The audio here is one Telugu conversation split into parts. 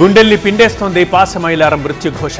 గుండెల్ని పిండేస్తోంది పాసమైలారం మృత్యుఘోష.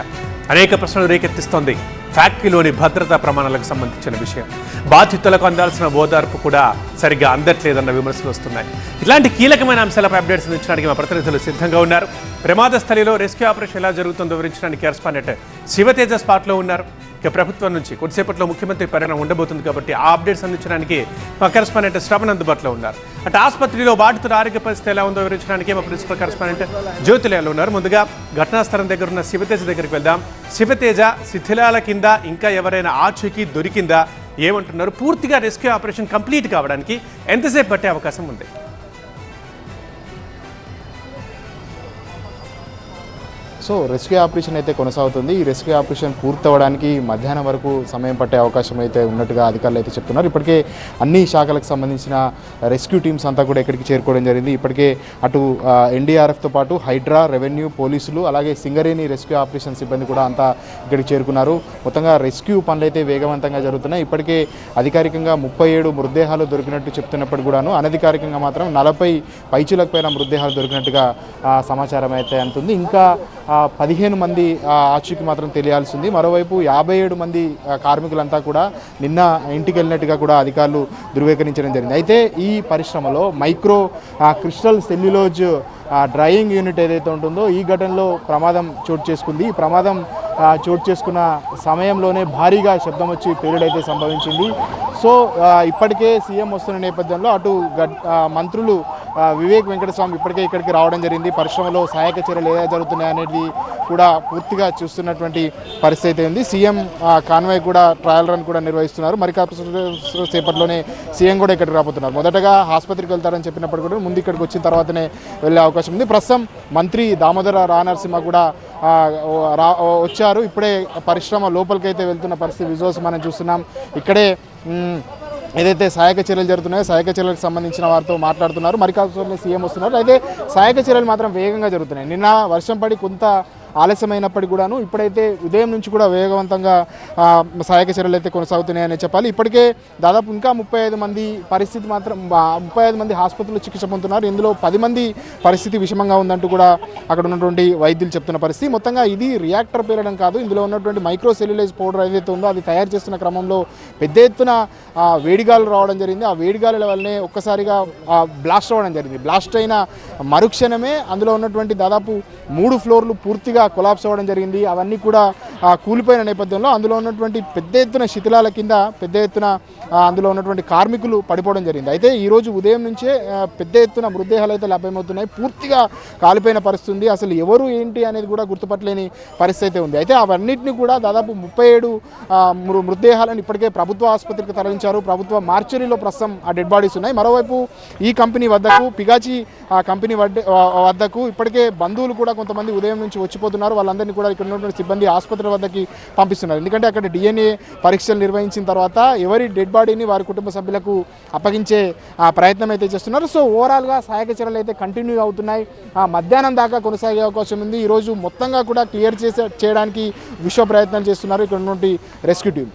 అనేక ప్రశ్నలు రేకెత్తిస్తోంది. ఫ్యాక్టరీలోని భద్రతా ప్రమాణాలకు సంబంధించిన విషయం. బాధితులకు అందాల్సిన ఓదార్పు కూడా సరిగ్గా అందట్లేదన్న విమర్శలు వస్తున్నాయి. ఇలాంటి కీలకమైన అంశాలపై అప్డేట్స్ అందించడానికి మా ప్రతినిధులు సిద్ధంగా ఉన్నారు. ప్రమాద స్థలిలో రెస్క్యూ ఆపరేషన్ ఎలా జరుగుతుందో వివరించడానికి కరెస్పాండెంట్ శివతేజ స్పాట్లో ఉన్నారు. ఇక ప్రభుత్వం నుంచి కొద్దిసేపట్లో ముఖ్యమంత్రి పర్యటన ఉండబోతుంది కాబట్టి ఆ అప్డేట్స్ అందించడానికి మా కరెస్పాండెంట్ శ్రవణ్ అందుబాటులో ఉన్నారు. అటు ఆసుపత్రిలో బాధితుల ఆరోగ్య పరిస్థితి ఎలా ఉందో వివరించడానికి మా ప్రిన్సిపల్ కరెస్పాండెంట్ జ్యోతిలేలు ఉన్నారు. ముందుగా ఘటనా స్థలం దగ్గర ఉన్న శివతేజ దగ్గరికి వెళ్దాం. శివతేజ శిథిలాల కింద ఇంకా ఎవరైనా ఆచూకీ దొరికిందా? ఏమంటున్నారు? పూర్తిగా రెస్క్యూ ఆపరేషన్ కంప్లీట్ కావడానికి ఎంతసేపు పట్టే అవకాశం ఉంది? సో రెస్క్యూ ఆపరేషన్ అయితే కొనసాగుతుంది. ఈ రెస్క్యూ ఆపరేషన్ పూర్తవడానికి మధ్యాహ్నం వరకు సమయం పట్టే అవకాశం అయితే ఉన్నట్టుగా అధికారులు అయితే చెప్తున్నారు. ఇప్పటికే అన్ని శాఖలకు సంబంధించిన రెస్క్యూ టీమ్స్ అంతా కూడా ఇక్కడికి చేరుకోవడం జరిగింది. ఇప్పటికే అటు ఎన్డీఆర్ఎఫ్తో పాటు హైడ్రా రెవెన్యూ పోలీసులు అలాగే సింగరేణి రెస్క్యూ ఆపరేషన్ సిబ్బంది కూడా అంతా ఇక్కడికి చేరుకున్నారు. మొత్తంగా రెస్క్యూ పనులు అయితే వేగవంతంగా జరుగుతున్నాయి. ఇప్పటికే అధికారికంగా ముప్పై ఏడు మృతదేహాలు దొరికినట్టు చెప్తున్నప్పుడు కూడాను అనధికారికంగా మాత్రం నలభై పైచులకు పైన మృతదేహాలు దొరికినట్టుగా సమాచారం అయితే అంటుంది ఇంకా పదిహేను మంది ఆచూకి మాత్రం తెలియాల్సింది. మరోవైపు యాభై ఏడు మంది కార్మికులంతా కూడా నిన్న ఇంటికి వెళ్ళినట్టుగా కూడా అధికారులు ధృవీకరించడం జరిగింది. అయితే ఈ పరిశ్రమలో micro crystal cellulose uh, drying unit ఏదైతే ఉంటుందో ఈ ఘటనలో ప్రమాదం చోటు చేసుకుంది. ఈ ప్రమాదం చోటు చేసుకున్న సమయంలోనే భారీగా శబ్దం వచ్చి పేలుడైతే సంభవించింది. సో ఇప్పటికే సీఎం వస్తున్న నేపథ్యంలో అటు మంత్రులు వివేక్ వెంకటస్వామి ఇప్పటికే ఇక్కడికి రావడం జరిగింది. పరిశ్రమలో సహాయక చర్యలు ఏదైనా జరుగుతున్నాయి అనేది కూడా పూర్తిగా చూస్తున్నటువంటి పరిస్థితి అయితే ఉంది. సీఎం కాన్వాయ్ కూడా ట్రయల్ రన్ కూడా నిర్వహిస్తున్నారు. మరి సేపట్లోనే సీఎం కూడా ఇక్కడికి రాబోతున్నారు. మొదటగా ఆసుపత్రికి వెళ్తారని చెప్పినప్పుడు కూడా ముందు ఇక్కడికి వచ్చిన తర్వాతనే వెళ్ళే అవకాశం ఉంది. ప్రస్తుతం మంత్రి దామోదర రానరసింహ కూడా రా వచ్చారు. ఇప్పుడే పరిశ్రమ లోపలికైతే వెళ్తున్న పరిస్థితి విజువల్స్ మనం చూస్తున్నాం. ఇక్కడే ఏదైతే సహాయక చర్యలు జరుగుతున్నాయో సహాయక చర్యలకు సంబంధించిన వారితో మాట్లాడుతున్నారు. మరి కాకపోతే సీఎం వస్తున్నారు. అయితే సహాయక చర్యలు మాత్రం వేగంగా జరుగుతున్నాయి. నిన్న వర్షం పడి కొంత ఆలస్యమైనప్పటికీ కూడాను ఇప్పుడైతే ఉదయం నుంచి కూడా వేగవంతంగా సహాయక చర్యలు అయితే కొనసాగుతున్నాయని చెప్పాలి. ఇప్పటికే దాదాపు ఇంకా ముప్పై ఐదు మంది పరిస్థితి మాత్రం ముప్పై ఐదు మంది ఆసుపత్రిలో చికిత్స పొందుతున్నారు. ఇందులో పది మంది పరిస్థితి విషమంగా ఉందంటూ కూడా అక్కడ ఉన్నటువంటి వైద్యులు చెప్తున్న పరిస్థితి. మొత్తంగా ఇది రియాక్టర్ పేలడం కాదు. ఇందులో ఉన్నటువంటి మైక్రో సెల్యులైజ్ పౌడర్ ఏదైతే ఉందో అది తయారు చేస్తున్న క్రమంలో పెద్ద ఎత్తున వేడిగాలు రావడం జరిగింది. ఆ వేడిగాలుల వల్లనే ఒక్కసారిగా బ్లాస్ట్ అవ్వడం జరిగింది. బ్లాస్ట్ అయిన మరుక్షణమే అందులో ఉన్నటువంటి దాదాపు మూడు ఫ్లోర్లు పూర్తిగా కొలాప్స్ అవ్వడం జరిగింది. అవన్నీ కూడా కూలిపోయిన నేపథ్యంలో అందులో ఉన్నటువంటి పెద్ద ఎత్తున శిథిలాల కింద పెద్ద ఎత్తున అందులో ఉన్నటువంటి కార్మికులు పడిపోవడం జరిగింది. అయితే ఈరోజు ఉదయం నుంచే పెద్ద ఎత్తున మృతదేహాలు అయితే లభ్యమవుతున్నాయి. పూర్తిగా కాలిపోయిన పరిస్థితి ఉంది అసలు ఎవరు ఏంటి అనేది కూడా గుర్తుపట్టలేని పరిస్థితి అయితే ఉంది. అయితే అవన్నిటిని కూడా దాదాపు ముప్పై ఏడు మృతదేహాలను ఇప్పటికే ప్రభుత్వ ఆసుపత్రికి తరలించారు. ప్రభుత్వ మార్చరీలో ప్రస్తుతం ఆ డెడ్ బాడీస్ ఉన్నాయి. మరోవైపు ఈ కంపెనీ వద్దకు పిగాచి ఆ కంపెనీ వద్దకు ఇప్పటికే బంధువులు కూడా కొంతమంది ఉదయం నుంచి వచ్చిపోతున్నారు వాళ్ళందరినీ కూడా ఇక్కడ ఉన్నటువంటి సిబ్బంది ఆసుపత్రి వద్దకి పంపిస్తున్నారు. ఎందుకంటే అక్కడ డిఎన్ఏ పరీక్షలు నిర్వహించిన తర్వాత ఎవరి డెడ్ బాడీని వారి కుటుంబ సభ్యులకు అప్పగించే ఆ, ప్రయత్నం అయితే చేస్తున్నారు. సో ఓవరాల్గా సహాయక చర్యలు అయితే కంటిన్యూ అవుతున్నాయి. మధ్యాహ్నం దాకా కొనసాగే అవకాశం ఉంది. ఈరోజు మొత్తంగా కూడా క్లియర్ చేసే చేయడానికి విశ్వ ప్రయత్నాలు చేస్తున్నారు ఇక్కడ ఉన్నటువంటి రెస్క్యూ టీం.